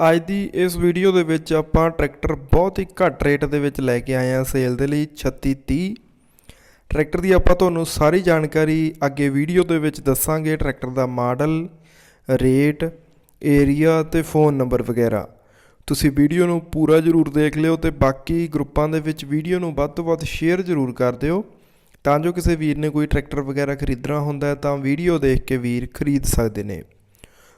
ਅੱਜ ਦੀ ਇਸ ਵੀਡੀਓ ਦੇ ਵਿੱਚ ਆਪਾਂ ਟਰੈਕਟਰ ਬਹੁਤ ਹੀ ਘੱਟ ਰੇਟ ਦੇ ਵਿੱਚ ਲੈ ਕੇ ਆਏ ਹਾਂ ਸੇਲ ਦੇ ਲਈ 3630 ਟਰੈਕਟਰ ਦੀ ਆਪਾਂ ਤੁਹਾਨੂੰ ਸਾਰੀ ਜਾਣਕਾਰੀ ਅੱਗੇ ਵੀਡੀਓ ਦੇ ਵਿੱਚ ਦੱਸਾਂਗੇ, ਟਰੈਕਟਰ ਦਾ ਮਾਡਲ, ਰੇਟ, ਏਰੀਆ ਤੇ ਫੋਨ ਨੰਬਰ ਵਗੈਰਾ। ਤੁਸੀਂ ਵੀਡੀਓ ਨੂੰ ਪੂਰਾ ਜ਼ਰੂਰ ਦੇਖ ਲਿਓ ਤੇ ਬਾਕੀ ਗਰੁੱਪਾਂ ਦੇ ਵਿੱਚ ਵੀਡੀਓ ਨੂੰ ਵੱਧ ਤੋਂ ਵੱਧ ਸ਼ੇਅਰ ਜ਼ਰੂਰ ਕਰ ਦਿਓ। ਤਾਂ ਜੋ ਕਿਸੇ ਵੀਰ ਨੇ ਕੋਈ ਟਰੈਕਟਰ ਵਗੈਰਾ ਖਰੀਦਣਾ ਹੁੰਦਾ ਤਾਂ ਵੀਡੀਓ ਦੇਖ ਕੇ ਵੀਰ ਖਰੀਦ ਸਕਦੇ ਨੇ।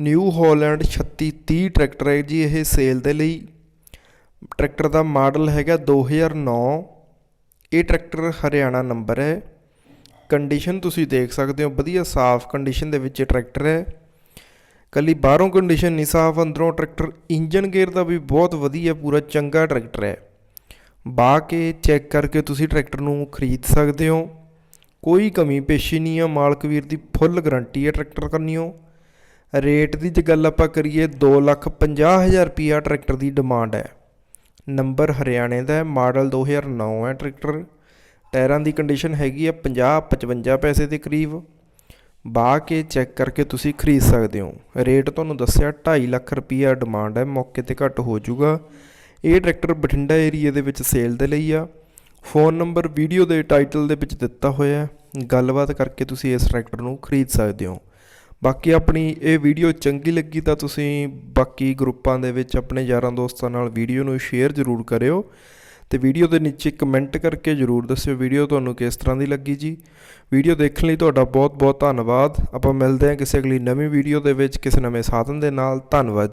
ਨਿਊ ਹਾਲੈਂਡ 3630 ਟਰੈਕਟਰ ਹੈ ਜੀ ਇਹ ਸੇਲ ਦੇ ਲਈ। ਟਰੈਕਟਰ ਦਾ ਮਾਡਲ ਹੈਗਾ 2009 ਇਹ ਟਰੈਕਟਰ ਹਰਿਆਣਾ ਨੰਬਰ ਹੈ। ਕੰਡੀਸ਼ਨ ਤੁਸੀਂ ਦੇਖ ਸਕਦੇ ਹੋ, ਵਧੀਆ ਸਾਫ਼ ਕੰਡੀਸ਼ਨ ਦੇ ਵਿੱਚ ਇਹ ਟਰੈਕਟਰ ਹੈ। ਕੱਲੀ ਬਾਹਰੋਂ ਕੰਡੀਸ਼ਨ ਨਹੀਂ ਸਾਫ਼, ਅੰਦਰੋਂ ਟਰੈਕਟਰ ਇੰਜਨ ਗੇਅਰ ਦਾ ਵੀ ਬਹੁਤ ਵਧੀਆ, ਪੂਰਾ ਚੰਗਾ ਟਰੈਕਟਰ ਹੈ। ਬਾ ਕੇ ਚੈੱਕ ਕਰਕੇ ਤੁਸੀਂ ਟਰੈਕਟਰ ਨੂੰ ਖਰੀਦ ਸਕਦੇ ਹੋ। ਕੋਈ ਕਮੀ ਪੇਸ਼ੀ ਨਹੀਂ ਆ, ਮਾਲਕ ਵੀਰ ਦੀ ਫੁੱਲ ਗਾਰੰਟੀ ਹੈ ਟਰੈਕਟਰ ਕੰਨਿਓ। ਰੇਟ ਦੀ ਜੇ ਗੱਲ ਆਪਾਂ ਕਰੀਏ 250000 ਰੁਪਿਆ ਟਰੈਕਟਰ ਦੀ ਡਿਮਾਂਡ ਹੈ। ਨੰਬਰ ਹਰਿਆਣੇ ਦਾ ਹੈ, ਮਾਡਲ 2009 ਹੈ ਟਰੈਕਟਰ। ਟਾਇਰਾਂ ਦੀ ਕੰਡੀਸ਼ਨ ਹੈਗੀ ਹੈ 50 55 ਪੈਸੇ ਦੇ ਕਰੀਬ। ਬਾ ਕੇ ਚੈੱਕ ਕਰਕੇ ਤੁਸੀਂ ਖਰੀਦ ਸਕਦੇ ਹੋ। ਰੇਟ ਤੁਹਾਨੂੰ ਦੱਸਿਆ 2.5 ਲੱਖ ਰੁਪਿਆ ਡਿਮਾਂਡ ਹੈ, ਮੌਕੇ ਤੇ ਘੱਟ ਹੋ ਜਾਊਗਾ। ਇਹ ਟਰੈਕਟਰ ਬਠਿੰਡਾ ਏਰੀਆ ਦੇ ਵਿੱਚ ਸੇਲ ਦੇ ਲਈ ਆ। ਫੋਨ ਨੰਬਰ ਵੀਡੀਓ ਦੇ ਟਾਈਟਲ ਦੇ ਵਿੱਚ ਦਿੱਤਾ ਹੋਇਆ ਹੈ। ਗੱਲਬਾਤ ਕਰਕੇ ਤੁਸੀਂ ਇਸ ਟਰੈਕਟਰ ਨੂੰ ਖਰੀਦ ਸਕਦੇ ਹੋ। ਬਾਕੀ ਆਪਣੀ ਇਹ ਵੀਡੀਓ ਚੰਗੀ ਲੱਗੀ ਤਾਂ ਤੁਸੀਂ ਬਾਕੀ ਗਰੁੱਪਾਂ ਦੇ ਵਿੱਚ ਆਪਣੇ ਯਾਰਾਂ ਦੋਸਤਾਂ ਨਾਲ ਵੀਡੀਓ ਨੂੰ ਸ਼ੇਅਰ ਜ਼ਰੂਰ ਕਰਿਓ ਤੇ ਵੀਡੀਓ ਦੇ ਨੀਚੇ ਕਮੈਂਟ ਕਰਕੇ ਜ਼ਰੂਰ ਦੱਸਿਓ ਵੀਡੀਓ ਤੁਹਾਨੂੰ ਕਿਸ ਤਰ੍ਹਾਂ ਦੀ ਲੱਗੀ ਜੀ। ਵੀਡੀਓ ਦੇਖਣ ਲਈ ਤੁਹਾਡਾ ਬਹੁਤ ਬਹੁਤ ਧੰਨਵਾਦ। ਆਪਾਂ ਮਿਲਦੇ ਹਾਂ ਕਿਸੇ ਅਗਲੀ ਨਵੀਂ ਵੀਡੀਓ ਦੇ ਵਿੱਚ ਕਿਸੇ ਨਵੇਂ ਸਾਧਨ ਦੇ ਨਾਲ। ਧੰਨਵਾਦ।